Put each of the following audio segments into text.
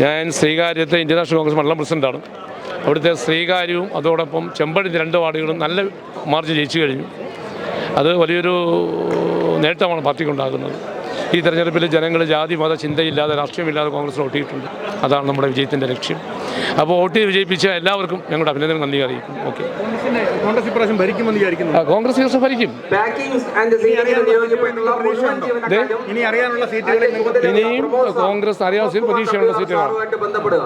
ഞാൻ ശ്രീകാര്യത്തെ Indian national Congress മണ്ഡലം പ്രസിഡന്റാണ് അവിടുത്തെ ശ്രീകാര്യവും അതോടൊപ്പം ചെമ്പഴി രണ്ട് വാർഡുകളും നല്ല മാർജ് ജയിച്ചു കഴിഞ്ഞു. അത് വലിയൊരു നേട്ടമാണ് പാർട്ടിക്കുണ്ടാകുന്നത്. ഈ തെരഞ്ഞെടുപ്പിൽ ജനങ്ങൾ ജാതി മത ചിന്തയില്ലാതെ രാഷ്ട്രീയമില്ലാതെ കോൺഗ്രസ് വോട്ടിയിട്ടുണ്ട് അതാണ് നമ്മുടെ വിജയത്തിന്റെ ലക്ഷ്യം. അപ്പോൾ വോട്ട് ചെയ്ത് വിജയിപ്പിച്ച എല്ലാവർക്കും ഞങ്ങളുടെ അഭിനന്ദനം നന്ദി അറിയിക്കും ഓക്കെ. കോൺഗ്രസ് ഇപ്രാവശ്യം ഭരിക്കുമെന്ന് വിചാരിക്കുന്നു. കോൺഗ്രസ് ദിവസം ഭരിക്കും. ഇനി അറിയാനുള്ള സീറ്റുകളിൽ ഇനിയും കോൺഗ്രസ് അറിയാവുന്ന പ്രതീക്ഷയുള്ള സീറ്റുകളാണ്. ബന്ധപ്പെടുക.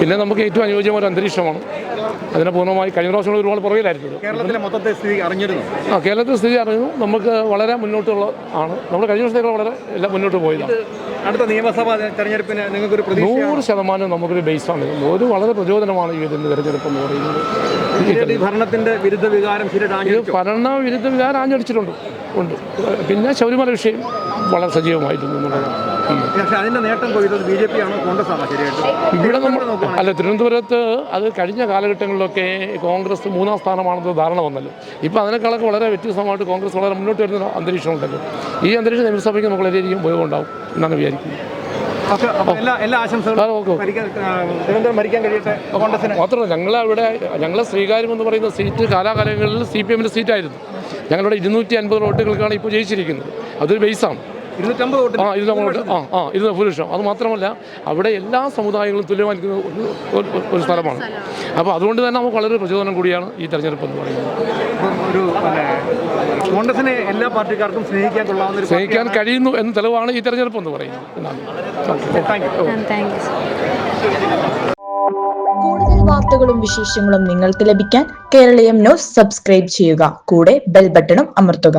പിന്നെ നമുക്ക് ഏറ്റവും അനുയോജ്യമായ ഒരു അന്തരീക്ഷമാണ്. അതിനെ പൂർണമായി കഴിഞ്ഞ പ്രാവശ്യം ഒരുപാട് പുറകിലായിരുന്നു. കേരളത്തിലെ മൊത്തത്തെ സ്ഥിതി അറിഞ്ഞിരുന്നു? ആ കേരളത്തിലെ സ്ഥിതി അറിഞ്ഞു നമുക്ക് വളരെ മുന്നോട്ടുള്ള ആണ്. നമ്മൾ കഴിഞ്ഞ വർഷത്തേക്കാൾ വളരെ എല്ലാം മുന്നോട്ട് പോയതാണ്. അടുത്ത നിയമസഭാ തെരഞ്ഞെടുപ്പിന് നിങ്ങൾക്കൊരു നൂറ് ശതമാനം നമുക്കൊരു ബേസാണ് ഒരു വളരെ പ്രചോദനമാണ് ഈ ഇതിന്റെ തെരഞ്ഞെടുപ്പ് എന്ന് പറയുന്നത് ഈ ഭരണത്തിന്റെ വിരുദ്ധ വികാരം ഇത് ഭരണ വിരുദ്ധ വികാരം ആഞ്ഞടിച്ചിട്ടുണ്ട് ഉണ്ട്. പിന്നെ ശബരിമല വിഷയം വളരെ സജീവമായിരുന്നു എന്നുള്ളതാണ്. പക്ഷേ അതിന്റെ നേട്ടം കൊയ്തത് ബി ജെ പി ആണോ കോൺഗ്രസ് ആണോ ശരിയായിട്ട്? ഇവിടെ നമ്മൾ അല്ല തിരുവനന്തപുരത്ത് അത് കഴിഞ്ഞ കാലഘട്ടങ്ങളിലൊക്കെ കോൺഗ്രസ് മൂന്നാം സ്ഥാനമാണെന്ന് ധാരണ വന്നല്ലോ. ഇപ്പോൾ അതിനേക്കാളൊക്കെ വളരെ വ്യത്യസ്തമായിട്ട് കോൺഗ്രസ് വളരെ മുന്നോട്ട് വരുന്ന അന്തരീക്ഷമുണ്ടല്ലോ അന്തരീക്ഷം ഉണ്ടല്ലോ. ഈ അന്തരീക്ഷം നിയമസഭയ്ക്ക് നമുക്ക് വളരെയധികം ഉപയോഗം ഉണ്ടാവും എന്നാണ് വിചാരിക്കുന്നത്. മാത്രമല്ല മാത്രമല്ല ഞങ്ങളവിടെ ഞങ്ങളെ ശ്രീകാര്യം എന്ന് പറയുന്ന സീറ്റ് കാലാകാലങ്ങളിൽ സി പി എമ്മിന്റെ സീറ്റായിരുന്നു. ഞങ്ങളുടെ ഇരുന്നൂറ്റി അൻപത് വോട്ടുകൾക്കാണ് ഇപ്പോൾ ജയിച്ചിരിക്കുന്നത്. അതൊരു ബേസാണ്. ആ ഇരുന്നൂറ് ആ ആ ഇരുന്ന ഭൂരിപക്ഷം അത് മാത്രമല്ല അവിടെ എല്ലാ സമുദായങ്ങളും തുല്യമായിരിക്കുന്ന ഒരു ഒരു- ഒരു സ്ഥലമാണ്. അപ്പോൾ അതുകൊണ്ട് തന്നെ നമുക്ക് വളരെ പ്രചോദനം കൂടിയാണ് ഈ തെരഞ്ഞെടുപ്പ് എന്ന് പറയുന്നത് ഒരു പിന്നെ കോൺഗ്രസിനെ എല്ലാ പാർട്ടിക്കാർക്കും സ്നേഹിക്കാൻ കൊള്ളാവുന്ന ഒരു സ്നേഹിക്കാൻ കഴിയുന്നു എന്ന തെളിവാണ് ഈ തെരഞ്ഞെടുപ്പ് എന്ന് പറയുന്നത്. യു കൂടുതൽ വാർത്തകളും വിശേഷങ്ങളും നിങ്ങൾക്ക് ലഭിക്കാൻ കേരളീയം ന്യൂസ് സബ്സ്ക്രൈബ് ചെയ്യുക. കൂടെ ബെൽ ബട്ടണും അമർത്തുക.